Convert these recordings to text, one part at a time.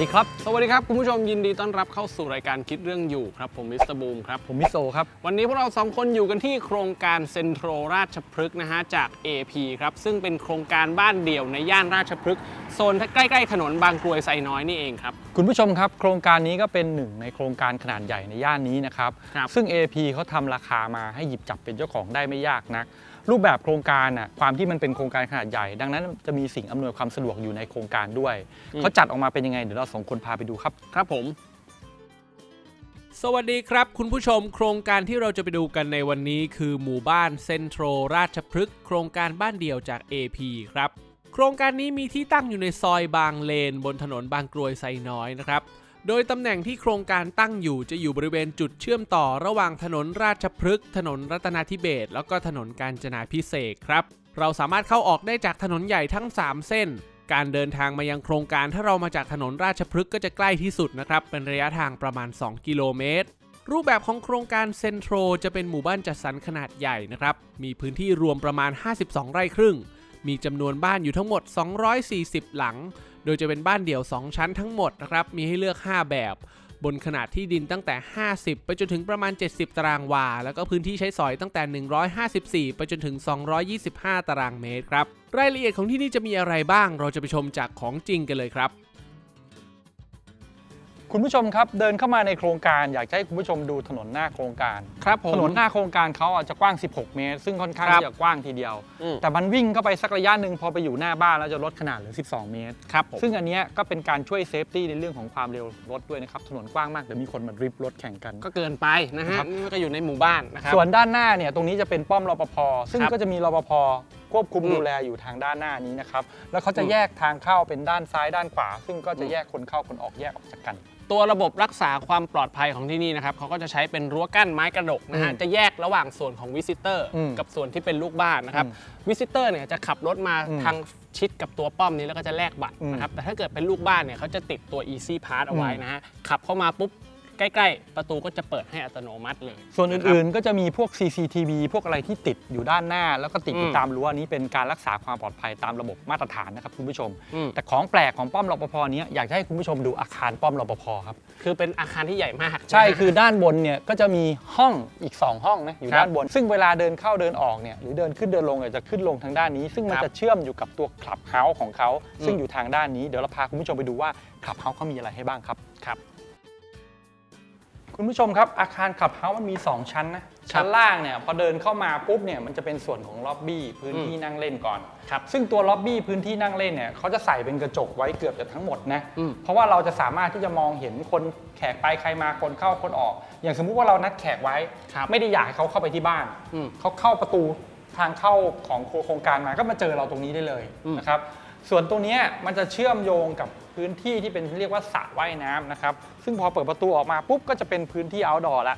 วัสดีครับสวัสดีครับ คุณผู้ชมยินดีต้อนรับเข้าสู่รายการคิดเรื่องอยู่ครับ ผมมิสเตอร์บูมครับ ผมมิโซครับ วันนี้พวกเราสองคนอยู่กันที่โครงการเซ็นทรัลราชพฤกษ์นะฮะจาก AP ครับ ซึ่งเป็นโครงการบ้านเดี่ยวในย่านราชพฤกษ์โซนใกล้ๆ ถนนบางกรวยไซน้อยนี่เองครับ คุณผู้ชมครับ โครงการนี้ก็เป็นหนึ่งในโครงการขนาดใหญ่ในย่านนี้นะครับครับ ซึ่ง AP เขาทำราคามาให้หยิบจับเป็นเจ้าของได้ไม่ยากนัก รูปแบบโครงการน่ะความที่มันเป็นโครงการขนาดใหญ่ ดังนั้นจะมีสิ่งอำนวยความสะดวกอยู่ในโครงการด้วยเขาจัดออกมาเป็นยังไงเดี๋ยวเราสองคนพาไปดูครับครับผม สวัสดีครับ คุณผู้ชมโครงการที่เราจะไปดูกันในวันนี้คือหมู่บ้านเซ็นทรัลราชพฤกษ์โครงการบ้านเดี่ยวจาก AP ครับ โครงการนี้มีที่ตั้งอยู่ในซอยบางเลน บนถนนบางกรวยไซน้อยนะครับโดยตำแหน่งที่โครงการตั้งอยู่จะอยู่บริเวณจุดเชื่อมต่อระหว่างถนนราชพฤกษ์ถนนรัตนาธิเบศรแล้วก็ถนนกาญจนาพิเศษกครับ เราสามารถเข้าออกได้จากถนนใหญ่ทั้ง 3 เส้น การเดินทางมายังโครงการถ้าเรามาจากถนนราชพฤกษ์ก็จะใกล้ที่สุดนะครับ เป็นระยะทางประมาณ 2 กิโลเมตร รูปแบบของโครงการเซ็นทรัลจะเป็นหมู่บ้านจัดสรรขนาดใหญ่นะครับ มีพื้นที่รวมประมาณ 52 ไร่ครึ่ง มีจำนวนบ้านอยู่ทั้งหมด 240 หลัง โดยจะเป็นบ้านเดี่ยว 2 ชั้นทั้งหมดนะครับ มีให้เลือก 5 แบบ บนขนาดที่ดินตั้งแต่ 50 ไปจนถึงประมาณ 70 ตารางวา แล้วก็พื้นที่ใช้สอยตั้งแต่ 154 ไปจนถึง 225 ตารางเมตรครับ รายละเอียดของที่นี่จะมีอะไรบ้าง เราจะไปชมจากของจริงกันเลยครับ คุณผู้ชมครับเดินเข้ามาในโครงการอยากจะให้คุณผู้ชมดูถนนหน้าโครงการ ครับผม ถนนหน้าโครงการเขาอะจะกว้าง 16 เมตร ซึ่งค่อนข้างครับที่จะกว้างทีเดียว อืม แต่มันวิ่งเข้าไปสักระยะหนึ่งพอไปอยู่หน้าบ้านแล้วจะลดขนาดเหลือ 12 เมตร ครับผม ซึ่งอันเนี้ยก็เป็นการช่วยเซฟตี้ในเรื่องของความเร็วรถด้วยนะครับถนนกว้างมากเดี๋ยวมีคนมาดริฟต์รถแข่งกัน ก็เกินไปนะฮะครับนี่ก็อยู่ในหมู่บ้านนะครับ ส่วนด้านหน้าเนี่ยตรงนี้จะเป็นป้อมรปภซึ่งครับก็จะมีรปภ ควบคุมอืมดูแลอยู่ทางด้านหน้านี้นะครับ แล้วเขาจะอืมแยกทางเข้าเป็นด้านซ้ายด้านขวา ซึ่งก็จะแยกคนเข้าคนออกแยกออกจากกัน ตัวระบบรักษาความปลอดภัยของที่นี่นะครับเขาก็จะใช้เป็นรั้วกั้นไม้กระดกนะฮะอืมจะแยกระหว่างส่วนของวิสิเตอร์อืมกับส่วนที่เป็นลูกบ้านนะครับอืมวิสิเตอร์เนี่ยจะขับรถมาอืมทางชิดกับตัวป้อมนี้แล้วก็จะแลกบัตรอืมนะครับแต่ถ้าเกิดเป็นลูกบ้านเนี่ยเขาจะติดตัว Easy Pass เอาไว้อืมนะฮะขับเข้ามาปุ๊บ ใกล้ๆ ประตูก็จะเปิดให้อัตโนมัติเลยส่วนอื่นๆ ก็จะมีพวก CCTV พวกอะไรที่ติดอยู่ด้านหน้า แล้วก็ติดอยู่อืมตามรั้วนี้เป็นการรักษาความปลอดภัยตามระบบมาตรฐานนะครับคุณผู้ชมอืมแต่ของแปลกของป้อมรปภเนี้ยอยากจะให้คุณผู้ชมดูอาคารป้อมรปภครับคือเป็นอาคารที่ใหญ่มาก ใช่นะฮะคือด้านบนเนี่ยก็จะมีห้องอีก 2 ห้องนะอยู่ครับด้านบน ซึ่งเวลาเดินเข้าเดินออกเนี่ยหรือเดินขึ้นเดินลงเนี่ยจะขึ้นลงทางด้านนี้ ซึ่งมันครับจะเชื่อมอยู่กับตัวคลับเฮาส์ของเขาซึ่งอืมอยู่ทางด้านนี้เดี๋ยวเราพาคุณผู้ชมไปดูว่าคลับเฮาส์เขามีอะไรให้บ้างครับครับ คุณผู้ชมครับอาคารคลับเฮาส์มันมี 2 ชั้นนะชั้นล่างเนี่ยพอเดินเข้ามาปุ๊บเนี่ยมันจะเป็นส่วนของล็อบบี้พื้นที่นั่งเล่นก่อนครับซึ่งตัวล็อบบี้พื้นที่นั่งเล่นเนี่ยเขาจะใส่เป็นกระจกไว้เกือบจะทั้งหมดนะอืม เพราะว่าเราจะสามารถที่จะมองเห็นคนแขกไปใครมาคนเข้าคนออก อย่างสมมุติว่าเรานัดแขกไว้ ครับไม่ได้อยากให้เขาเข้าไปที่บ้านอืมเขาเข้าประตูทางเข้าของโครงการมาก็มาเจอเราตรงนี้ได้เลยอืม นะครับส่วนตรงเนี้ยมันจะเชื่อมโยงกับ พื้นที่ที่เป็นเรียกว่าสระว่ายน้ำนะครับ ซึ่งพอเปิดประตูออกมาปุ๊บก็จะเป็นพื้นที่ outdoor ละ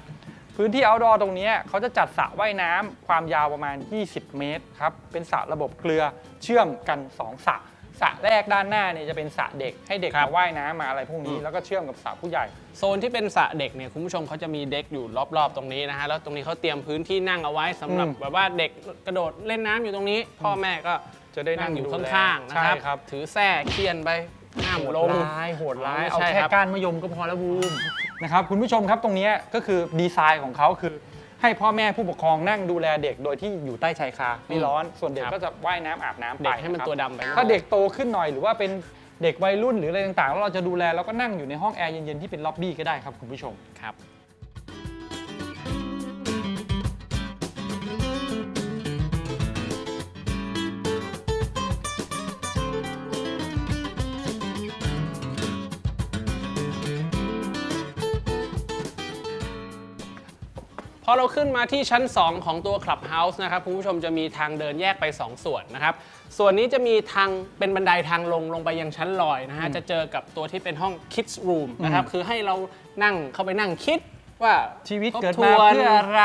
พื้นที่ outdoor ตรงเนี้ยเขาจะจัดสระว่ายน้ำความยาวประมาณ 20 เมตรครับ เป็นสระระบบเกลือเชื่อมกัน 2สระสระแรกด้านหน้าเนี่ยจะเป็นสระเด็กให้เด็กครับมาว่ายน้ำมาอะไรพวกนี้อืมแล้วก็เชื่อมกับสระผู้ใหญ่ โซนที่เป็นสระเด็กเนี่ยคุณผู้ชมเขาจะมีเด็กอยู่รอบๆ ตรงนี้นะฮะแล้วตรงนี้เขาเตรียมพื้นที่นั่งเอาไว้สำหรับอืมแบบว่าเด็กกระโดดเล่นน้ำอยู่ตรงนี้ พ่อแม่ก็จะได้นั่นั่งงอยู่ดูแลข้างๆนะครับใช่ครับถือแส้เคียนไป ห้ามโหดลงร้ายโหดร้ายไม่เอาใช่แค่ครับ ก้านมะยมก็พอแล้วบูมนะครับคุณผู้ชมครับตรงเนี้ยก็คือดีไซน์ของเขาคือให้พ่อแม่ผู้ปกครองนั่งดูแลเด็กโดยที่อยู่ใต้ชายคาไม่ร้อนส่วนเด็กครับก็จะว่ายน้ำอาบน้ำไปเด็กให้มันนะครับ ตัวดำไป ถ้าเด็กโตขึ้นหน่อยหรือว่าเป็นเด็กวัยรุ่นหรืออะไรต่างๆแล้วเราจะดูแลแล้วก็นั่งอยู่ในห้องแอร์เย็นๆที่เป็นล็อบบี้ก็ได้ครับคุณผู้ชมครับ พอเราขึ้นมาที่ชั้น 2 ของตัว Clubhouse นะครับคุณผู้ชมจะมีทางเดินแยกไป 2 ส่วนนะครับ ส่วนนี้จะมีทางเป็นบันไดทางลงลงไปยังชั้นลอยนะฮะจะเจอกับตัวที่เป็นห้อง Kids Room นะครับคือให้เรานั่งเข้าไปนั่งคิดว่าชีวิตทบเกิดทมาวนเพื่ออะไร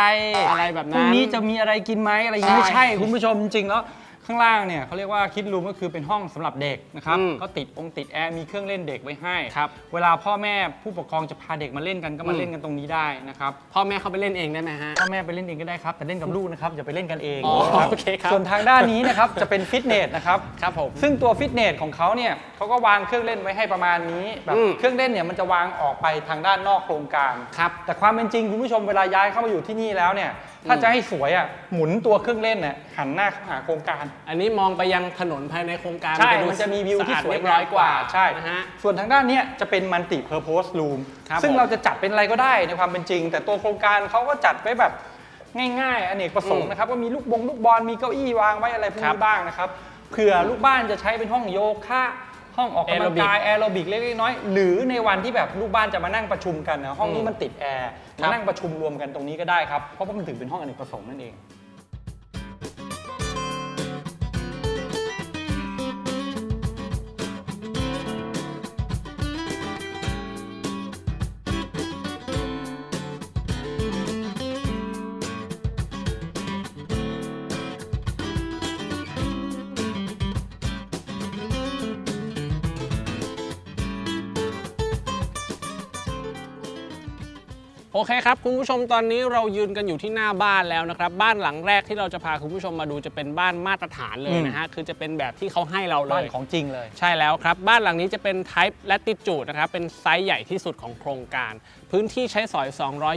อะไรแบบนั้นพรุ่งนี้จะมีอะไรกินไหมอะไรอย่างนี้ใช่ไม่ใช่คุณผู้ชมจริงๆแล้ว ข้างล่างเนี่ยเขาเรียกว่าคิดรูมก็คือเป็นห้องสำหรับเด็กนะครับอืมก็ติดองค์ติดแอร์มีเครื่องเล่นเด็กไว้ให้ ครับเวลาพ่อแม่ผู้ปกครองจะพาเด็กมาเล่นกันก็มาอืม เล่นกันตรงนี้ได้นะครับพ่อแม่เข้าไปเล่นเองได้ไหมฮะ พ่อแม่ไปเล่นเองก็ได้ครับแต่เล่นกับลูกนะครับอย่าไปเล่นกันเองอ๋อนะครับโอเคครับ ส่วนทางด้านนี้นะครับจะเป็นฟิตเนสนะครับ ครับผม ซึ่งตัวฟิตเนสของเขาเนี่ยเขาก็วางเครื่องเล่นไว้ให้ประมาณนี้แบบอืม เครื่องเล่นเนี่ยมันจะวางออกไปทางด้านนอกโครงการ ครับ แต่ความเป็นจริงคุณผู้ชมเวลาย้ายเข้ามาอยู่ที่นี่แล้วเนี่ย ถ้าจะให้สวยอะหมุนตัวเครื่องเล่นน่ะหันหน้าเข้าหาโครงการ อันนี้มองไปยังถนนภายในโครงการใช่ดูมันจะมีวิวที่ะอาดสวยเรียบร้อยกว่าใช่นะฮะส่วนทางด้านเนี้ยจะเป็นมัลติเพอร์โพส r ูมครับซึ่งผมเราจะจัดเป็นอะไรก็ได้ในความเป็นจริง แต่ตัวโครงการเขาก็จัดไว้แบบง่ายๆอเนกประสงอืค์มนะครับก็มีลูกบงลูกบอลมีเก้าอี้วางไว้อะไรพวกครันี้บบ้างนะครับเผื่อลูกบ้านจะใช้เป็นห้องโยคะ ห้องออกกำลังกายแอโรบิกเล็กๆน้อยๆหรือในวันที่แบบลูกบ้านจะมานั่งประชุมกันนะห้องนี้มันติดแอร์มานั่งประชุมรวมกันตรงนี้ก็ได้ครับเพราะว่ามันถือเป็นห้องอเนกประสงค์นั่นเอง โอเคครับคุณผู้ชมตอนนี้เรายืนกันอยู่ที่หน้าบ้านแล้วนะครับ บ้านหลังแรกที่เราจะพาคุณผู้ชมมาดูจะเป็นบ้านมาตรฐานเลยนะฮะคือจะเป็นแบบที่เขาให้เราเลบ้านย ของจริงเลย ใช่แล้วครับ บ้านหลังนี้จะเป็น Type Latitude นะครับ เป็นไซส์ใหญ่ที่สุดของโครงการ พื้นที่ใช้สอย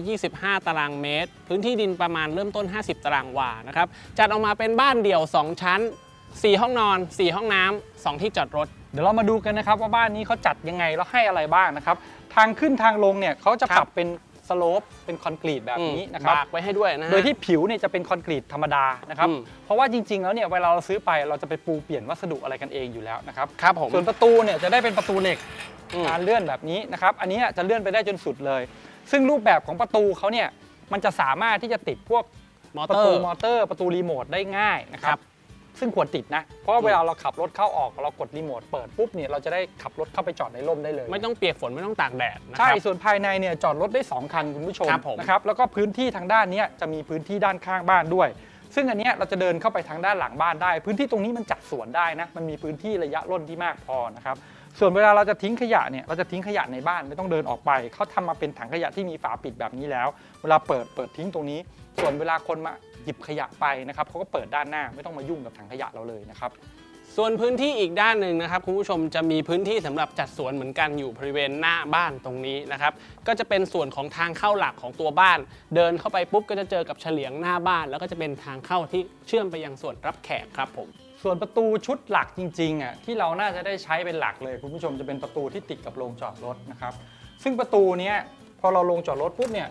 225 ตารางเมตร พื้นที่ดินประมาณเริ่มต้น 50 ตารางวานะครับ จัดออกมาเป็นบ้านเดี่ยว 2 ชั้น 4 ห้องนอน 4 ห้องน้ำ2ที่จอดรถ เดี๋ยวเรามาดูกันนะครับว่าบ้านนี้เขาจัดยังไงแล้วให้อะไรบ้างนะครับ ทางขึ้นทางลงเนี่ยเขาจะครับปรับเป็น สโลปเป็นคอนกรีตแบบนี้นะครับบากไว้ให้ด้วยนะฮะโดยที่ผิวเนี่ยจะเป็นคอนกรีตธรรมดานะครับอืมเพราะว่าจริง ๆ แล้วเนี่ยเวลาเราซื้อไปเราจะไปปูเปลี่ยนวัสดุอะไรกันเองอยู่แล้วนะครับครับผมส่วนประตูเนี่ยจะได้เป็นประตูเหล็กอืมการเลื่อนแบบนี้นะครับอันนี้จะเลื่อนไปได้จนสุดเลย ซึ่งรูปแบบของประตูเขาเนี่ยมันจะสามารถที่จะติดพวกมอประเตอตูร์มอเตอร์ประตูรีโมทได้ง่ายนะคครัรับบ ซึ่งควรติดนะ เพราะว่าเวลาเราขับรถเข้าออกเรากดรีโมทเปิดปุ๊บเนี่ยเราจะได้ขับรถเข้าไปจอดในร่มได้เลย ไม่ต้องเปียกฝนไม่ต้องตากแดดนะคใช่รับส่วนภายในเนี่ยจอดรถได้ 2 คันคุณผู้ชมครับผม นะครับแล้วก็พื้นที่ทางด้านเนี้ยจะมีพื้นที่ด้านข้างบ้านด้วย ซึ่งอันเนี้ยเราจะเดินเข้าไปทางด้านหลังบ้านได้ พื้นที่ตรงนี้มันจัดสวนได้นะมันมีพื้นที่ระยะร่นที่มากพอนะครับส่วนเวลาเราจะทิ้งขยะเนี่ยเราจะทิ้งขยะในบ้านไม่ต้องเดินออกไปเขาทำมาเป็นถังขยะที่มีฝาปิดแบบนี้แล้ว เวลาเปิดเปิดทิ้งตรงนี้ ส่วนเวลาคนมา หยิบขยะไปนะครับเขาก็เปิดด้านหน้าไม่ต้องมายุ่งกับถังขยะเราเลยนะครับส่วนพื้นที่อีกด้านหนึ่งนะครับคุณผู้ชมจะมีพื้นที่สำหรับจัดสวนเหมือนกันอยู่บริเวณหน้าบ้านตรงนี้นะครับก็จะเป็นส่วนของทางเข้าหลักของตัวบ้าน เดินเข้าไปปุ๊บก็จะเจอกับเฉลียงหน้าบ้าน แล้วก็จะเป็นทางเข้าที่เชื่อมไปยังส่วนรับแขกครับผมส่วนประตูชุดหลักจริงๆอะที่เราน่าจะได้ใช้เป็นหลักเลย คุณผู้ชมจะเป็นประตูที่ติดกับโรงจอดรถนะครับซึ่งประตูนี้พอเราลงจอดรถปุ๊บเนี่ย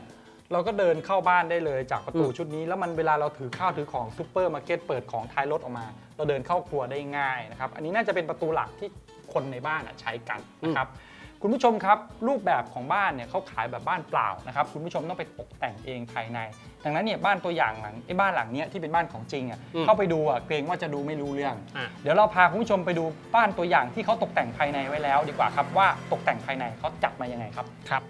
เราก็เดินเข้าบ้านได้เลยจากประตูอืมชุดนี้ แล้วมันเวลาเราถือข้าวถือของซูเปอร์มาร์เก็ตเปิดของท้ายรถออกมา เราเดินเข้าครัวได้ง่ายนะครับอันนี้น่าจะเป็นประตูหลักที่คนในบ้านอะใช้กันนะครับคุณผู้ชมครับรูปแบบของบ้านเนี่ยเขาขายแบบบ้านเปล่านะครับคุณผู้ชมต้องไปตกแต่งเองภายใน ดังนั้นเนี่ยบ้านตัวอย่างหลังไอ้บ้านหลังเนี้ยที่เป็นบ้านของจริงอะอืมเข้าไปดูอะเกรงว่าจะดูไม่รู้เรื่องอะเดี๋ยวเราพาคุณผู้ชมไปดูบ้านตัวอย่างที่เขาตกแต่งภายในไว้แล้ว ดีกว่าครับว่าตกแต่งภายในเขาจัดมายังไงครับครับ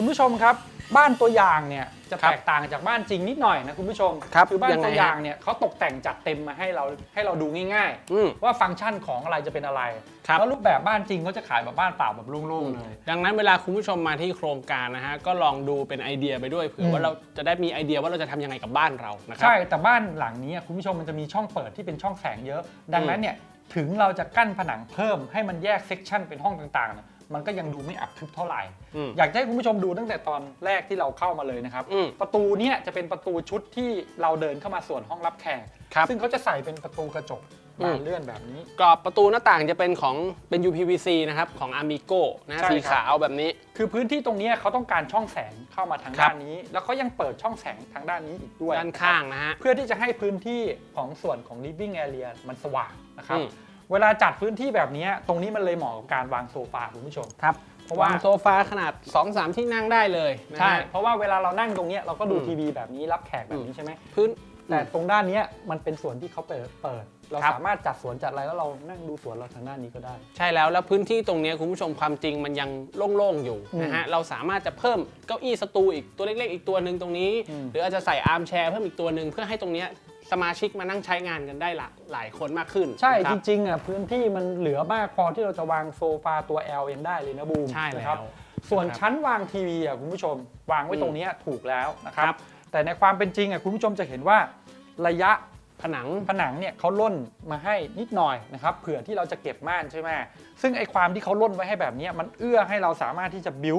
คุณผู้ชมครับ บ้านตัวอย่างเนี่ยจะครับแตกต่างจากบ้านจริงนิดหน่อยนะคุณผู้ชมครับคือบ้านยังไงตัวฮะอย่างเนี่ยเขาตกแต่งจัดเต็มมาให้เราให้เราดูง่ายอืมๆว่าฟังก์ชันของอะไรจะเป็นอะไรครับแล้วรูปแบบบ้านจริงเขาจะขายแบบบ้านเปล่าแบบโล่งๆเลย ดังนั้นเวลาคุณผู้ชมมาที่โครงการนะฮะก็ลองดูเป็นไอเดียไปด้วยเผื่อือม ว่าเราจะได้มีไอเดียว่าเราจะทำยังไงกับบ้านเรานะครั ใช่แต่บ้านหลังนี้คุณผู้ชมมันจะมีช่องเปิดที่เป็นช่องแสงเยอะ ดังนั้นเนี่ยถึงเราจะกั้นผนังเพิ่มให้มันแยกเซกชันเป็นห้องต่างๆเนี่ย มันก็ยังดูไม่อับทึบเท่าไหร่ อืม อยากจะให้คุณผู้ชมดูตั้งแต่ตอนแรกที่เราเข้ามาเลยนะครับ อืมประตูเนี่ยจะเป็นประตูชุดที่เราเดินเข้ามาส่วนห้องรับแขก ครับซึ่งเขาจะใส่เป็นประตูกระจกอืมบานเลื่อนแบบนี้ กรอบประตูหน้าต่างจะเป็นของเป็น UPVC นะครับ ของ Amigo นะฮะใช่สีครับขาวแบบนี้ คือพื้นที่ตรงเนี้ยเขาต้องการช่องแสงเข้ามาทางครับ ด้านนี้ แล้วเขายังเปิดช่องแสงทางด้านนี้อีกด้วยด้านข้างนะฮะ เพื่อที่จะให้พื้นที่ของส่วนของ living area มันสว่างนะครับ อืม เวลาจัดพื้นที่แบบเนี้ยตรงนี้มันเลยเหมาะกับการวางโซฟาคุณผู้ชมครับเพราะว่าวางโซฟาขนาด 2-3 ที่นั่งได้เลยนะใช่ฮะเพราะว่าเวลาเรานั่งตรงเนี้ยเราก็ดูอืมทีวีแบบนี้รับแขกแบบนี้ใช่ไหมพื้นแต่ตรงด้านเนี้ยมันเป็นส่วนที่เขาเปิดเปิด เราครับสามารถจัดสวนจัดอะไรแล้วเรานั่งดูสวนเราทางด้านนี้ก็ได้ ใช่แล้วแล้วพื้นที่ตรงเนี้ยคุณผู้ชมความจริงมันยังโล่งๆอยู่อืมนะฮะเราสามารถจะเพิ่มเก้าอี้สตูอีกตัวเล็กๆ อีกตัวหนึ่งตรงนี้อืมหรืออาจจะใส่อาร์มแชร์เพิ่มอีกตัวหนึ่งเพื่อให้ตรงเนี้ย สมาชิกมานั่งใช้งานกันได้หลากหลายคนมากขึ้นใช่นะคจรับ ริงๆอะพื้นที่มันเหลือมากพอที่เราจะวางโซฟาตัว L เองได้เลยนะบูมใช่แล้วนะครับส่วนครับชั้นวางทีวีอะคุณผู้ชม วางไว้ตรงเนี้ยถูกแล้วนะครับครับแต่ในความเป็นจริงอะคุณผู้ชมจะเห็นว่าระยะ ผนัง ผนังเนี่ยเขาล่นมาให้นิดหน่อยนะครับเผื่อที่เราจะเก็บม่านใช่ไหมซึ่งไอความที่เขาล่นไว้ให้แบบเนี้ยมันเอื้อให้เราสามารถที่จะบิ้ว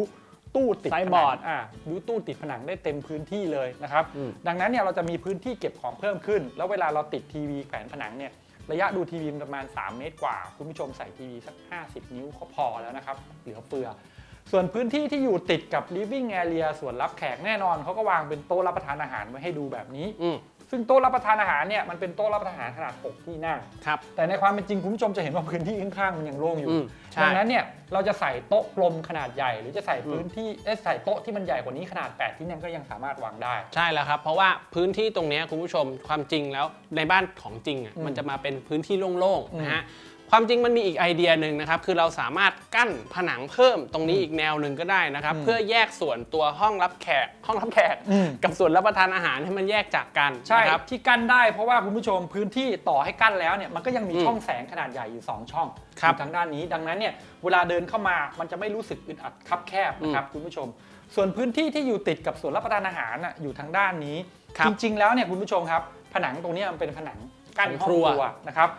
ตู้ติดไซผส์บนัองร์ดอ่าบิ้วตู้ติดผนังได้เต็มพื้นที่เลยนะครับอืมดังนั้นเนี่ยเราจะมีพื้นที่เก็บของเพิ่มขึ้น แล้วเวลาเราติดทีวีแขวนผนังเนี่ยระยะดูทีวีมันประมาณ 3 เมตรกว่า คุณผู้ชมใส่ทีวีสัก 50 นิ้วก็พอแล้วนะครับ เหลือเฟือ ส่วนพื้นที่ที่อยู่ติดกับ living area ส่วนรับแขกแน่นอนเขาก็วางเป็นโต๊ะรับประทานอาหารไว้ให้ดูแบบนี้ อืมซึ่งโต๊ะรับประทานอาหารเนี่ยมันเป็นโต๊ะรับประทานอาหารขนาด 6 ที่นั่ง ครับ แต่ในความเป็นจริงคุณผู้ชมจะเห็นว่าพื้นที่ข้างๆมันยังโล่งอยู่อืมใช่ ดังนั้นเนี่ยเราจะใส่โต๊ะกลมขนาดใหญ่ หรือจะใส่พื้นที่เอ๊ะใส่โต๊ะที่มันใหญ่กว่านี้ขนาด 8 ที่นั่งก็ยังสามารถวางได้ ใช่แล้วครับ เพราะว่าพื้นที่ตรงเนี้ยคุณผู้ชมความจริงแล้วในบ้านของจริงอะอืมมันจะมาเป็นพื้นที่โล่งอืมๆนะฮะ ความจริงมันมีอีกไอเดียหนึ่งนะครับ คือเราสามารถกั้นผนังเพิ่มตรงนี้อืมอีกแนวหนึ่งก็ได้นะครับอืมเพื่อแยกส่วนตัวห้องรับแขกห้องรับแขกอืมกับส่วนรับประทานอาหารให้มันแยกจากกันใช่นะครับที่กั้นได้เพราะว่าคุณผู้ชมพื้นที่ต่อให้กั้นแล้วเนี่ยมันก็ยังมีอืมช่องแสงขนาดใหญ่อยู่ 2 ช่องครับอยู่ทางด้านนี้ ดังนั้นเนี่ยเวลาเดินเข้ามามันจะไม่รู้สึกอึดอัดคับแคบนะครับคุณผู้ชม ส่วนพื้นที่ที่อยู่ติดกับส่วนรับประทานอาหารน่ะอยู่ทางด้านนี้ ครับ จริงๆแล้วเนี่ยคุณผู้ชมครับ ผนังตรงเนี้ยมันเป็นผนังกั้นห้องครัวครัวนะครับ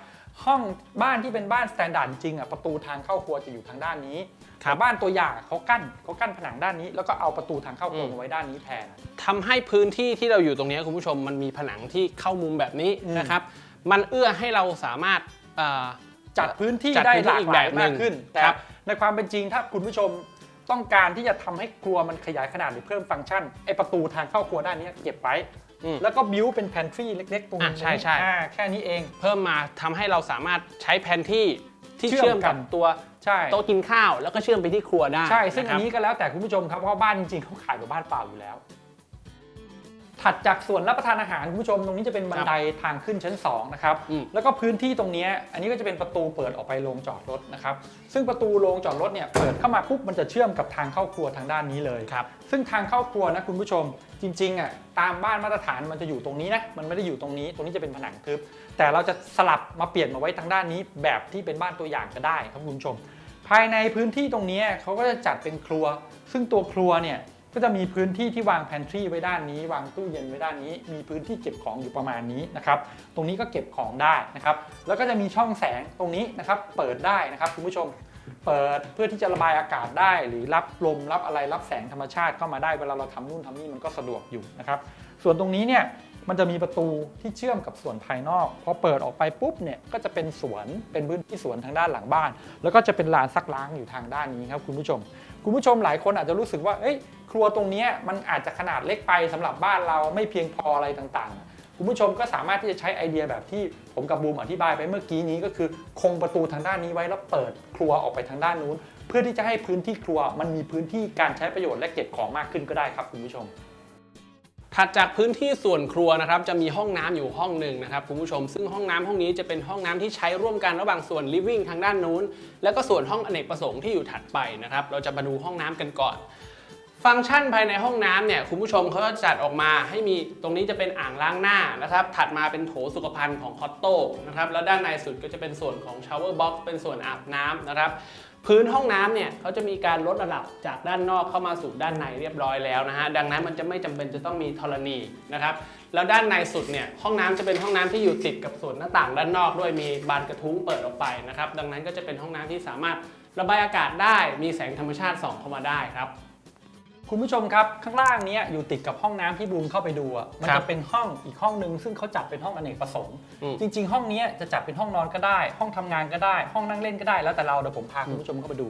ห้องบ้านที่เป็นบ้านสแตนดาร์ดจริงอะประตูทางเข้าครัวจะอยู่ทางด้านนี้ครับแต่บ้านตัวอย่างอะเขากั้นเขากั้นผนังด้านนี้ แล้วก็เอาประตูทางเข้าครัวอืมมาไว้ด้านนี้แทนทำให้พื้นที่ที่เราอยู่ตรงเนี้ยคุณผู้ชมมันมีผนังที่เข้ามุมแบบนี้อืมนะครับ มันเอื้อให้เราสามารถเอ่อจัดพื้นที่จัดได้พื้นหที่ลากอีกหลายแบบหนึ่มางกขึ้น แต่ครับในความเป็นจริงถ้าคุณผู้ชมต้องการที่จะทำให้ครัวมันขยายขนาดหรือเพิ่มฟังก์ชันไอประตูทางเข้าครัวด้านนี้เก็บไว้อืม แล้วก็บิวเป็นแพนทรีเล็กๆตรงอะนี้ใช่ใช่อ่าแค่นี้เอง เพิ่มมาทำให้เราสามารถใช้แผนที่ที่เชื่อมเชื่อมกับกันตัวใช่โต๊ะกินข้าว แล้วก็เชื่อมไปที่ครัวได้ใช่ซึ่งะคอัรับนนี้ก็แล้วแต่คุณผู้ชมครับเพราะว่าบ้านจริงๆเขาขายแบบบ้านเปล่าอยู่แล้ว ถัดจากส่วนรับประทานอาหารคุณผู้ชมตรงนี้จะเป็นบันไดทางขึ้นชั้น2นะครับอืม แล้วก็พื้นที่ตรงเนี้ยอันนี้ก็จะเป็นประตูเปิดออกไปโรงจอดรถนะครับซึ่งประตูโรงจอดรถเนี่ยเปิดเข้ามาปุ๊บมันจะเชื่อมกับทางเข้าครัวทางด้านนี้เลย ครับ ซึ่งทางเข้าครัวนะคุณผู้ชมจริงๆอะตามบ้านมาตรฐานมันจะอยู่ตรงนี้นะมันไม่ได้อยู่ตรงนี้ตรงนี้จะเป็นผนังทึบ แต่เราจะสลับมาเปลี่ยนมาไว้ทางด้านนี้ แบบที่เป็นบ้านตัวอย่างก็ได้ครับคุณผู้ชม ภายในพื้นที่ตรงนี้เขาก็จะจัดเป็นครัว ซึ่งตัวครัวเนี่ย ก็จะมีพื้นที่ที่วางแพนทรีไว้ด้านนี้ วางตู้เย็นไว้ด้านนี้ มีพื้นที่เก็บของอยู่ประมาณนี้นะครับ ตรงนี้ก็เก็บของได้นะครับ แล้วก็จะมีช่องแสงตรงนี้นะครับ เปิดได้นะครับคุณผู้ชม เปิดเพื่อที่จะระบายอากาศได้ หรือรับลมรับอะไรรับแสงธรรมชาติเข้ามาได้ เวลาเราทำนู่นทำนี่มันก็สะดวกอยู่นะครับ ส่วนตรงนี้เนี่ย มันจะมีประตูที่เชื่อมกับส่วนภายนอกพอเปิดออกไปปุ๊บเนี่ยก็จะเป็นสวนเป็นพื้นที่สวนทางด้านหลังบ้าน แล้วก็จะเป็นลานซักล้างอยู่ทางด้านนี้ครับคุณผู้ชม คุณผู้ชมหลายคนอาจจะรู้สึกว่าเอ้ยครัวตรงนี้มันอาจจะขนาดเล็กไปสำหรับบ้านเราไม่เพียงพออะไรต่างๆ คุณผู้ชมก็สามารถที่จะใช้ไอเดียแบบที่ผมกับบูมอธิบายไปเมื่อกี้นี้ก็คือ คงประตูทางด้านนี้ไว้แล้วเปิดครัวออกไปทางด้านนู้น เพื่อที่จะให้พื้นที่ครัวมันมีพื้นที่การใช้ประโยชน์และเก็บของมากขึ้นก็ได้ครับคุณผู้ชม ถัดจากพื้นที่ส่วนครัวนะครับจะมีห้องน้ำอยู่ห้องหนึ่งนะครับคุณผู้ชม ซึ่งห้องน้ำห้องนี้จะเป็นห้องน้ำที่ใช้ร่วมกันระหว่างส่วน living ทางด้านนู้น แล้วก็ส่วนห้องอเนกประสงค์ที่อยู่ถัดไปนะครับเราจะมาดูห้องน้ำกันก่อน ฟังก์ชันภายในห้องน้ำเนี่ยคุณผู้ชมเขาก็จัดออกมาให้มีตรงนี้จะเป็นอ่างล้างหน้านะครับถัดมาเป็นโถสุขภัณฑ์ของคอตโต้นะครับแล้วด้านในสุดก็จะเป็นส่วนของชาวเวอร์บ็อกซ์เป็นส่วนอาบน้ำนะครับ พื้นห้องน้ำเนี่ยเขาจะมีการลดระดับจากด้านนอกเข้ามาสู่ด้านในเรียบร้อยแล้วนะฮะดังนั้นมันจะไม่จำเป็นจะต้องมีธรณีนะครับแล้วด้านในสุดเนี่ยห้องน้ำจะเป็นห้องน้ำที่อยู่ติดกับส่วนหน้าต่างด้านนอกด้วยมีบานกระทุ้งเปิดออกไปนะครับดังนั้นก็จะเป็นห้องน้ำที่สามารถระบายอากาศได้มีแสงธรรมชาติส่องเข้ามาได้ครับ คุณผู้ชมครับข้างล่างเนี้ยอยู่ติดกับห้องน้ำที่บูมเข้าไปดูอะมันครัจะบเป็นห้องอีกห้องหนึ่งซึ่งเขาจัดเป็นห้องอเนกประสงค์ อืม จริง ๆ ห้องเนี้ยจะจัดเป็นห้องนอนก็ได้ ห้องทำงานก็ได้ ห้องนั่งเล่นก็ได้แล้วแต่เราเดี๋ยวผมพาคุณผู้ชมเข้าไปดู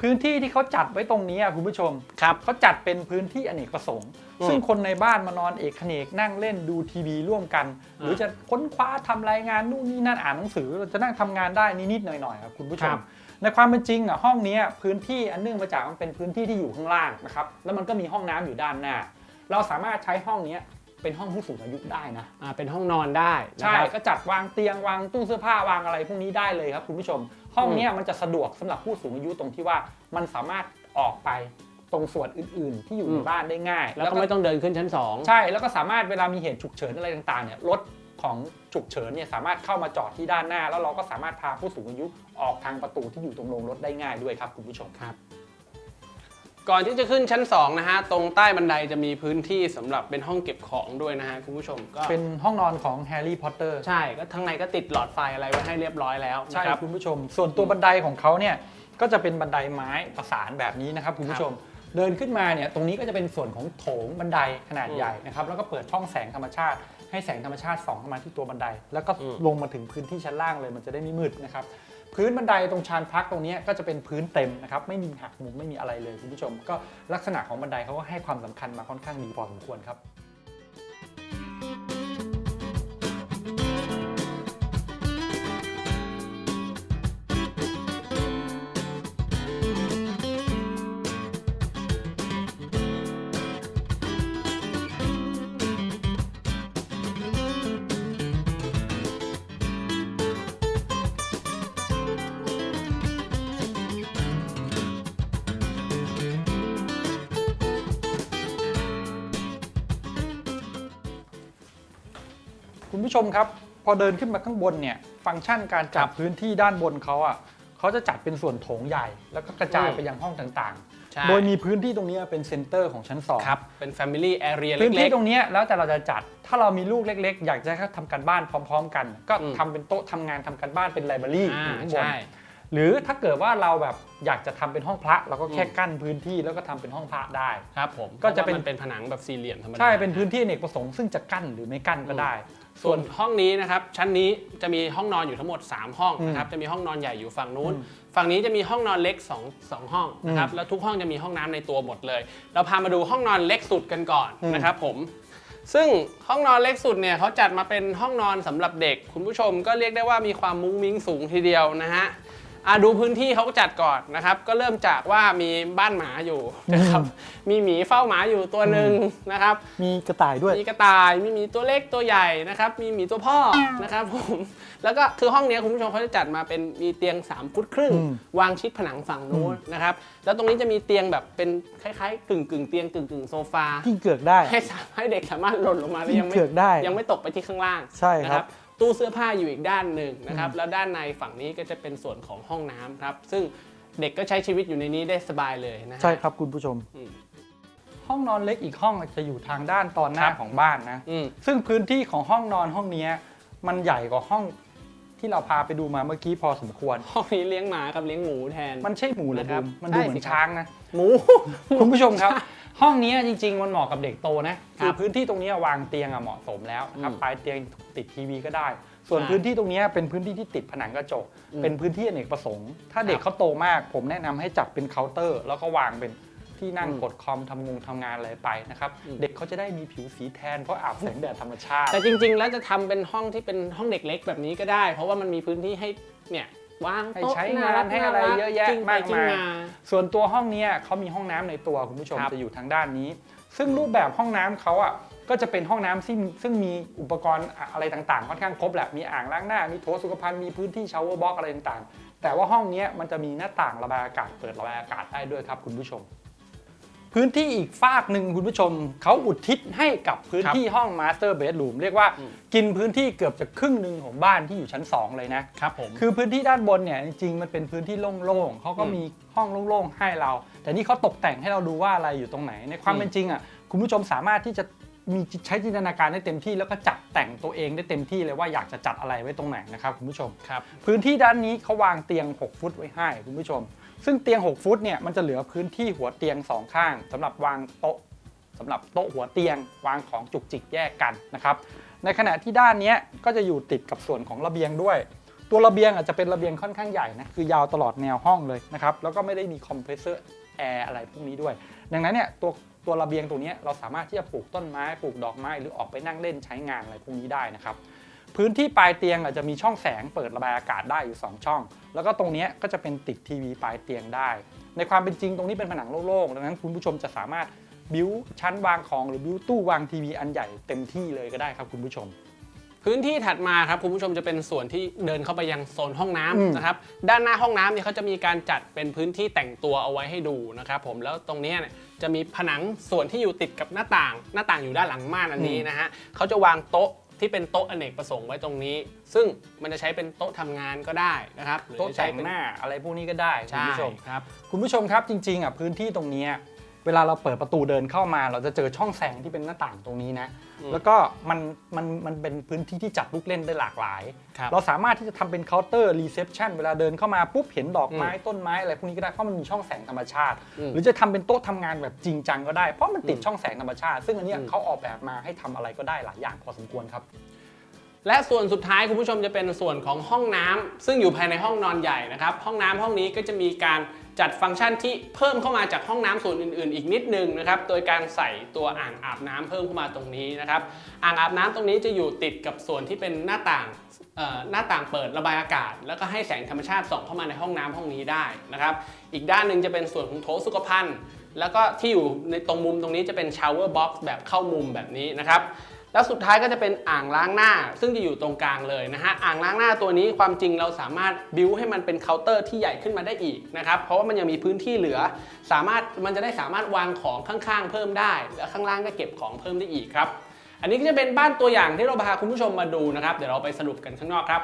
พื้นที่ที่เขาจัดไว้ตรงนี้อะคุณผู้ชม ครับ เขาจัดเป็นพื้นที่อเนกประสงค์ อืมซึ่งคนในบ้านมานอนเอกเขนกนั่งเล่นดูทีวีร่วมกัน หรือจะค้นคว้าทำรายงานนู่นนี่นั่นอ่านหนังสือเราจะนั่งทำงานได้นิดๆหน่อยๆครับคุณผู้ชครัม บ ในความเป็นจริงอะห้องเนี้ยพื้นที่อันเนื่องมาจากมันเป็นพื้นที่ที่อยู่ข้างล่างนะครับแล้วมันก็มีห้องน้ำอยู่ด้านหน้า เราสามารถใช้ห้องเนี้ยเป็นห้องผู้สูงอายุได้นะอ่าเป็นห้องนอนได้นะใช่ครับก็จัดวางเตียงวางตู้เสื้อผ้าวางอะไรพวกนี้ได้เลยครับคุณผู้ชม ห้องเนี้ยมันจะสะดวกสำหรับผู้สูงอายุตรงที่ว่ามันสามารถออกไปตรงส่วนอื่น ๆ ที่อยู่ในบ้านได้ง่าย แล้วก็ไม่ต้องเดินขึ้นชั้นสองใช่แล้วก็สามารถเวลามีเหตุฉุกเฉินอะไรต่าง ๆเนี่ยรถ ของฉุกเฉินเนี่ยสามารถเข้ามาจอดที่ด้านหน้า แล้วเราก็สามารถพาผู้สูงอายุออกทางประตูที่อยู่ตรงโรงรถได้ง่ายด้วยครับคุณผู้ชมครับ ก่อนที่จะขึ้นชั้น2นะฮะตรงใต้บันไดจะมีพื้นที่สำหรับเป็นห้องเก็บของด้วยนะฮะคุณผู้ชมก็เป็นห้องนอนของแฮร์รี่พอตเตอร์ใช่ก็ทั้างในก็ติดหลอดไฟอะไรไว้ให้เรียบร้อยแล้วใช่นะครับ คุณผู้ชม ส่วนตัวบันไดของเขาเนี่ยก็จะเป็นบันไดไม้ประสานแบบนี้นะครับคุณผู้ชม เดินขึ้นมาเนี่ยตรงนี้ก็จะเป็นส่วนของโถงบันไดขนาดอืมใหญ่นะครับแล้วก็เปิดช่องแสงธรรมชาติ ให้แสงธรรมชาติส่องเข้ามาที่ตัวบันได แล้วก็อืมลงมาถึงพื้นที่ชั้นล่างเลยมันจะได้ไม่มืดนะครับพื้นบันไดตรงชานพักตรงเนี้ยก็จะเป็นพื้นเต็มนะครับไม่มีหักมุมไม่มีอะไรเลยคุณผู้ชม ก็ลักษณะของบันไดเขาก็ให้ความสำคัญมาค่อนข้างดีพอสมควรครับ ผู้ชมครับ พอเดินขึ้นมาข้างบนเนี่ยฟังก์ชันการจัดพื้นที่ด้านบนเขาอะเขาจะจัดเป็นส่วนโถงใหญ่ แล้วก็กระจายอืมไปยังห้องต่างใช่ ๆ โดยมีพื้นที่ตรงนี้เป็นเซนเตอร์ของชั้นสอง ครับ เป็น Family Area พื้นเล็ที่ก ตรงเนี้ยแล้วแต่เราจะจัด ถ้าเรามีลูกเล็ก ๆ อยากจะให้เขาทำการบ้านพร้อม ๆ กัน ก็อืม ทำเป็นโต๊ะทำงานทำการบ้านเป็นไลบรารีๆอ่าอยู่ข้างบน ใช่ หรือถ้าเกิดว่าเราแบบอยากจะทำเป็นห้องพระเราก็แค่อืม กั้นพื้นที่แล้วก็ทำเป็นห้องพระได้ ครับผมก็จะเป็น พราว่ามันเป็นผนังแบบสี่เหลี่ยมธรรมดา ใช่เป็นพื้นที่อเนกประสงค์ซึ่งจะกั้นหรือไม่กั้นก็ได้ ส่วนห้องนี้นะครับชั้นนี้จะมีห้องนอนอยู่ทั้งหมด 3 ห้องอืมนะครับจะมีห้องนอนใหญ่อยู่ฝั่งนู้นอืมฝั่งนี้จะมีห้องนอนเล็ก2 2ห้องนะครับแล้วทุกห้องจะมีห้องน้ำในตัวหมดเลย เราพามาดูห้องนอนเล็กสุดกันก่อนอืมนะครับผมซึ่งห้องนอนเล็กสุดเนี่ยเขาจัดมาเป็นห้องนอนสำหรับเด็ก คุณผู้ชมก็เรียกได้ว่ามีความมุ้งมิ้งสูงทีเดียวนะฮะ อะดูพื้นที่เขาจัดก่อนนะครับ ก็เริ่มจากว่ามีบ้านหมาอยู่นะครับ มีหมีเฝ้าหมาอยู่ตัวหนึ่งนะครับ มีกระต่ายด้วย มีกระต่าย มีหมีตัวเล็กตัวใหญ่นะครับ มีหมีตัวพ่อนะครับผม แล้วก็คือห้องเนี้ยคุณผู้ชมเขาจะจัดมาเป็นมีเตียง3ฟุตครึ่งอืมวางชิดผนังฝั่งนู้นนะครับ แล้วตรงนี้จะมีเตียงแบบเป็นคล้ายๆกึ่งกึ่งๆเตียงกึ่งกึ่งๆโซฟากิ้งเกือกได้ ให้สามให้เด็กสามารถหล่นลงมาแล้วยังไม่เผือกได้ยังไม่ตกไปที่ข้างล่างใช่ครับนะ ตู้เสื้อผ้าอยู่อีกด้านหนึ่งนะครับแล้วด้านในฝั่งนี้ก็จะเป็นส่วนของห้องน้ำครับซึ่งเด็กก็ใช้ชีวิตอยู่ในนี้ได้สบายเลยนะฮะ ใช่ครับคุณผู้ชม อืม ห้องนอนเล็กอีกห้องจะอยู่ทางด้านตอนหน้าครับของบ้านนะ อืม ซึ่งพื้นที่ของห้องนอนห้องเนี้ยมันใหญ่กว่าห้องที่เราพาไปดูมาเมื่อกี้พอสมควร ห้องนี้เลี้ยงหมากับเลี้ยงหมูแทน มันใช่หมูเหรอนะคครัรับบมันใช่ดูเหมือสินครับ ช้างนะ หมู คุณผู้ชมครับ ห้องเนี้ยจริงๆ มันเหมาะกับเด็กโตนะครัคือบพื้นที่ตรงเนี้ยวางเตียงอะเหมาะสมแล้วนะครับอืมปลายเตียงติดทีวีก็ได้ ส่วนใช่พื้นที่ตรงเนี้ยเป็นพื้นที่ที่ติดผนังกระจกอืมเป็นพื้นที่อเนกประสงค์ ถ้าเด็กครับเขาโตมาก ผมแนะนำให้จัดเป็นเคาน์เตอร์ แล้วก็วางเป็นที่นั่งอืมกดคอมทำงงทำงานอะไรไปนะครับอืมเด็กเขาจะได้มีผิวสีแทนเพราะอาบแสงแดดธรรมชาติ แต่จริง ๆ แล้วจะทำเป็นห้องที่เป็นห้องเด็กเล็กแบบนี้ก็ได้ เพราะว่ามันมีพื้นที่ให้เนี่ย วางให้โต๊ะใช้น่งานรักให้อะไรน่รักเยอะแยะจิ้งไปมากจิ้งมายมาส่วนตัวห้องเนี้ยเขามีห้องน้ำในตัวคุณผู้ชมครับจะอยู่ทางด้านนี้ ซึ่งรูปแบบห้องน้ำเขาอะก็จะเป็นห้องน้ำซึ่งซึ่งมีอุปกรณ์อะไรต่างๆ ค่อนข้างครบแหละมีอ่างล้างหน้า มีโถสุขภัณฑ์มีพื้นที่ชาวเวอร์บ็อกอะไรต่างๆ แต่ว่าห้องเนี้ยมันจะมีหน้าต่างระบายอากาศเปิดระบายอากาศได้ด้วยครับคุณผู้ชม พื้นที่อีกฝากหนึ่งคุณผู้ชม เขาอุทิศให้กับพื้นที่ห้องมาสเตอร์เบดรูมเรียกว่าอืมกินพื้นที่เกือบจะครึ่งหนึ่งของบ้านที่อยู่ชั้นสองเลยนะครับผมคือพื้นที่ด้านบนเนี่ยจริงๆมันเป็นพื้นที่โล่งๆเขาก็อืมมีห้องโล่งๆให้เรา แต่นี่เขาตกแต่งให้เราดูว่าอะไรอยู่ตรงไหน ในความอืมเป็นจริงอะคุณผู้ชมสามารถที่จะมีใช้จินตนาการได้เต็มที่แล้วก็จัดแต่งตัวเองได้เต็มที่เลยว่าอยากจะจัดอะไรไว้ตรงไหนนะครับคุณผู้ชมครับพื้นที่ด้านนี้เขาวางเตียง 6 ฟุตไว้ให้คุณผู้ชม ซึ่งเตียง 6 ฟุตเนี่ยมันจะเหลือพื้นที่หัวเตียงสองข้างสำหรับวางโต๊ะสำหรับโต๊ะหัวเตียงวางของจุกจิกแยกกันนะครับในขณะที่ด้านนี้ก็จะอยู่ติดกับส่วนของระเบียงด้วย ตัวระเบียงอาจจะเป็นระเบียงค่อนข้างใหญ่นะคือยาวตลอดแนวห้องเลยนะครับแล้วก็ไม่ได้มีคอมเพรสเซอร์แอร์อะไรพวกนี้ด้วย ดังนั้นเนี่ยตัวตัวระเบียงตรงนี้เราสามารถที่จะปลูกต้นไม้ปลูกดอกไม้หรือออกไปนั่งเล่นใช้งานอะไรพวกนี้ได้นะครับ พื้นที่ปลายเตียงอาจจะมีช่องแสงเปิดระบายอากาศได้อยู่ 2 ช่อง แล้วก็ตรงเนี้ยก็จะเป็นติดทีวีปลายเตียงได้ ในความเป็นจริงตรงนี้เป็นผนังโล่งๆ ดังนั้นคุณผู้ชมจะสามารถบิวชั้นวางของหรือบิวตู้วางทีวีอันใหญ่เต็มที่เลยก็ได้ครับคุณผู้ชม พื้นที่ถัดมาครับคุณผู้ชมจะเป็นส่วนที่เดินเข้าไปยังโซนห้องน้ำอืมนะครับด้านหน้าห้องน้ำเนี่ยเขาจะมีการจัดเป็นพื้นที่แต่งตัวเอาไว้ให้ดูนะครับผมแล้วตรงเนี้ยเนี่ยจะมีผนังส่วนที่อยู่ติดกับหน้าต่าง หน้าต่างอยู่ด้านหลังม่านอันนี้นะฮะเขาจะวางโต๊ะ ที่เป็นโต๊ะอเนกประสงค์ไว้ตรงนี้ ซึ่งมันจะใช้เป็นโต๊ะทำงานก็ได้นะครับหรือโต๊ะจะแต่ใช้งเป็นหน้าอะไรพวกนี้ก็ได้คุณใช่ผู้ชมครับ คุณผู้ชมครับจริงๆอะพื้นที่ตรงเนี้ย เวลาเราเปิดประตูเดินเข้ามา เราจะเจอช่องแสงที่เป็นหน้าต่างตรงนี้นะอืมแล้วก็มันมันมันเป็นพื้นที่ที่จัดลูกเล่นได้หลากหลาย ครับเราสามารถที่จะทำเป็นเคาน์เตอร์รีเซพชันเวลาเดินเข้ามาปุ๊บเห็นดอกไม้อืมต้นไม้อะไรพวกนี้ก็ได้เพราะมันมีช่องแสงธรรมชาติ อืม หรือจะทำเป็นโต๊ะทำงานแบบจริงจังก็ได้เพราะมันติดอืมช่องแสงธรรมชาติ ซึ่งอันเนี้ยอืมเขาออกแบบมาให้ทำอะไรก็ได้หลายอย่างพอสมควรครับ และส่วนสุดท้ายคุณผู้ชมจะเป็นส่วนของห้องน้ำซึ่งอยู่ภายในห้องนอนใหญ่นะครับ ห้องน้ำห้องนี้ก็จะมีการ จัดฟังก์ชันที่เพิ่มเข้ามาจากห้องน้ำส่วนอื่นๆ อีกนิดนึงนะครับ โดยการใส่ตัวอ่างอาบน้ำเพิ่มเข้ามาตรงนี้นะครับ อ่างอาบน้ำตรงนี้จะอยู่ติดกับส่วนที่เป็นหน้าต่างเอ่อหน้าต่างเปิดระบายอากาศ แล้วก็ให้แสงธรรมชาติส่องเข้ามาในห้องน้ำห้องนี้ได้นะครับ อีกด้านหนึ่งจะเป็นส่วนของโถสุขภัณฑ์แล้วก็ที่อยู่ในตรงมุมตรงนี้จะเป็นชาวเวอร์บ็อกซ์แบบเข้ามุมแบบนี้นะครับ แล้วสุดท้ายก็จะเป็นอ่างล้างหน้า ซึ่งจะอยู่ตรงกลางเลยนะฮะอ่างล้างหน้าตัวนี้ความจริงเราสามารถบิวให้มันเป็นเคาน์เตอร์ที่ใหญ่ขึ้นมาได้อีกนะครับเพราะว่ามันยังมีพื้นที่เหลือ สามารถมันจะได้สามารถวางของข้างๆ เพิ่มได้ แล้วข้างล่างก็เก็บของเพิ่มได้อีกครับอันนี้ก็จะเป็นบ้านตัวอย่างที่เราพาคุณผู้ชมมาดูนะครับเดี๋ยวเราไปสรุปกันข้างนอกครับ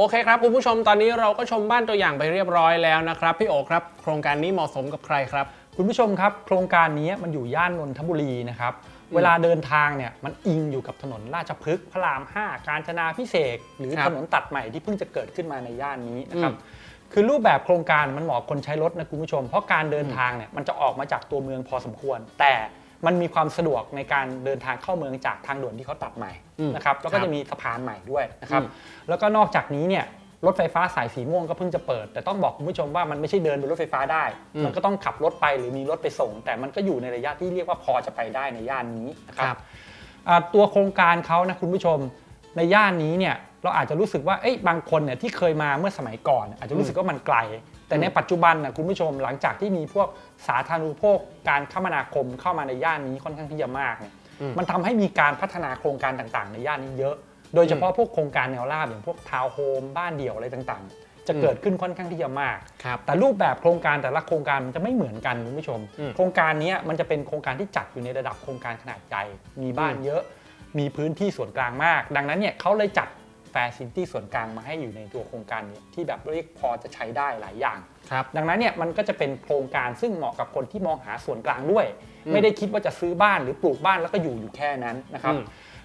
โอเคครับคุณผู้ชมตอนนี้เราก็ชมบ้านตัวอย่างไปเรียบร้อยแล้วนะครับ พี่โอครับ โครงการนี้เหมาะสมกับใครครับ คุณผู้ชมครับ โครงการนี้มันอยู่ย่านนนทบุรีนะครับ เวลาเดินทางเนี่ยมันอิงอยู่กับถนนราชพฤกษ์พระราม 5 การจนาพิเศษกหรือครับถนนตัดใหม่ที่เพิ่งจะเกิดขึ้นมาในย่านนี้นะครับอืมคือรูปแบบโครงการมันเหมาะคนใช้รถนะคุณผู้ชม เพราะการเดินทางเนี่ยมันจะออกมาจากตัวเมืองพอสมควร แต่ มันมีความสะดวกในการเดินทางเข้าเมืองจากทางด่วนที่เขาตัดใหม่อืมนะครับแล้วก็ครับจะมีสะพานใหม่ด้วยนะครับอืมแล้วก็นอกจากนี้เนี่ยรถไฟฟ้าสายสีม่วงก็เพิ่งจะเปิด แต่ต้องบอกคุณผู้ชมว่ามันไม่ใช่เดินบนรถไฟฟ้าได้อืมมันก็ต้องขับรถไปหรือมีรถไปส่ง แต่มันก็อยู่ในระยะที่เรียกว่าพอจะไปได้ในย่านนี้นะครับครับอ่าตัวโครงการเขานะคุณผู้ชมในย่านนี้เนี่ยเราอาจจะรู้สึกว่าเอ้ยบางคนเนี่ยที่เคยมาเมื่อสมัยก่อน อาจจะรู้สึกว่ามันไกล แต่ในปัจจุบันนะคุณผู้ชมหลังจากที่มีพวกสาธารณูปโภคการคมนาคมเข้ามาในย่านนี้ค่อนข้างที่จะมากเนี่ยอืมมันทำให้มีการพัฒนาโครงการต่างๆ ในย่านนี้เยอะ โดยเฉพาะพวกโครงการแนวราบอย่างพวกทาวน์โฮมบ้านเดี่ยวอะไรต่างๆจะเกิดขึ้นค่อนข้างที่จะมากครับแต่รูปแบบโครงการแต่ละโครงการมันจะไม่เหมือนกันคุณผู้ชมอืมโครงการเนี้ยมันจะเป็นโครงการที่จัดอยู่ในระดับโครงการขนาดใหญ่ มีบ้านอืมเยอะ มีพื้นที่ส่วนกลางมาก ดังนั้นเนี่ยเขาเลยจัด แฟซิลิตี้ส่วนกลางมาให้อยู่ในตัวโครงการนี้ที่แบบเรียกพอจะใช้ได้หลายอย่างครับดังนั้นเนี่ยมันก็จะเป็นโครงการซึ่งเหมาะกับคนที่มองหาส่วนกลางด้วยอืมไม่ได้คิดว่าจะซื้อบ้านหรือปลูกบ้านแล้วก็อยู่อยู่แค่นั้นนะครับอืม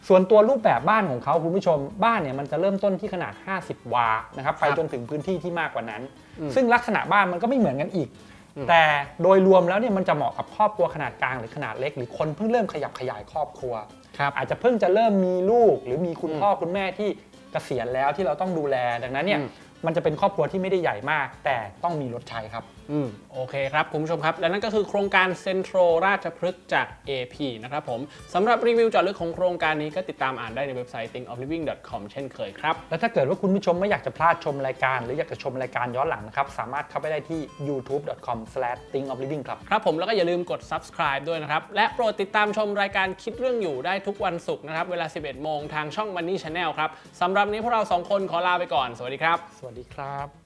ส่วนตัวรูปแบบบ้านของเขาคุณผู้ชมบ้านเนี่ยมันจะเริ่มต้นที่ขนาด 50 วานะครับไปครับจนถึงพื้นที่ที่มากกว่านั้นอืมซึ่งลักษณะบ้านมันก็ไม่เหมือนกันอีกอืมแต่โดยรวมแล้วเนี่ยมันจะเหมาะกับครอบครัวขนาดกลางหรือขนาดเล็ก หรือคนเพิ่งเริ่มขยับขยายครอบครัวครับอาจจะเพิ่งจะเริ่มมีลูก หรือมีคุณอืมพ่อคุณแม่ที่ เกษียณแล้วที่เราต้องดูแลดังนั้นเนี่ยอืมมันจะเป็นครอบครัวที่ไม่ได้ใหญ่มาก แต่ต้องมีรถใช้ครับอืม โอเคครับคุณผู้ชมครับ และนั่นก็คือโครงการเซ็นทรัลราชพฤกษ์จาก AP นะครับผมสำหรับรีวิวเจาะลึกของโครงการนี้ก็ติดตามอ่านได้ในเว็บไซต์ thinkofliving.com เช่นเคยครับ แล้วถ้าเกิดว่าคุณผู้ชมไม่อยากจะพลาดชมรายการ หรืออยากจะชมรายการย้อนหลังนะครับ สามารถเข้าไปได้ที่ youtube.com/thinkofliving ครับครับผมแล้วก็อย่าลืมกด subscribe ด้วยนะครับ และโปรดติดตามชมรายการคิดเรื่องอยู่ได้ทุกวันศุกร์นะครับเวลา 11 โมงทางช่อง Money Channel ครับสำหรับวันนี้พวกเราสองคนขอลาไปก่อน สวัสดีครับ สวัสดีครับ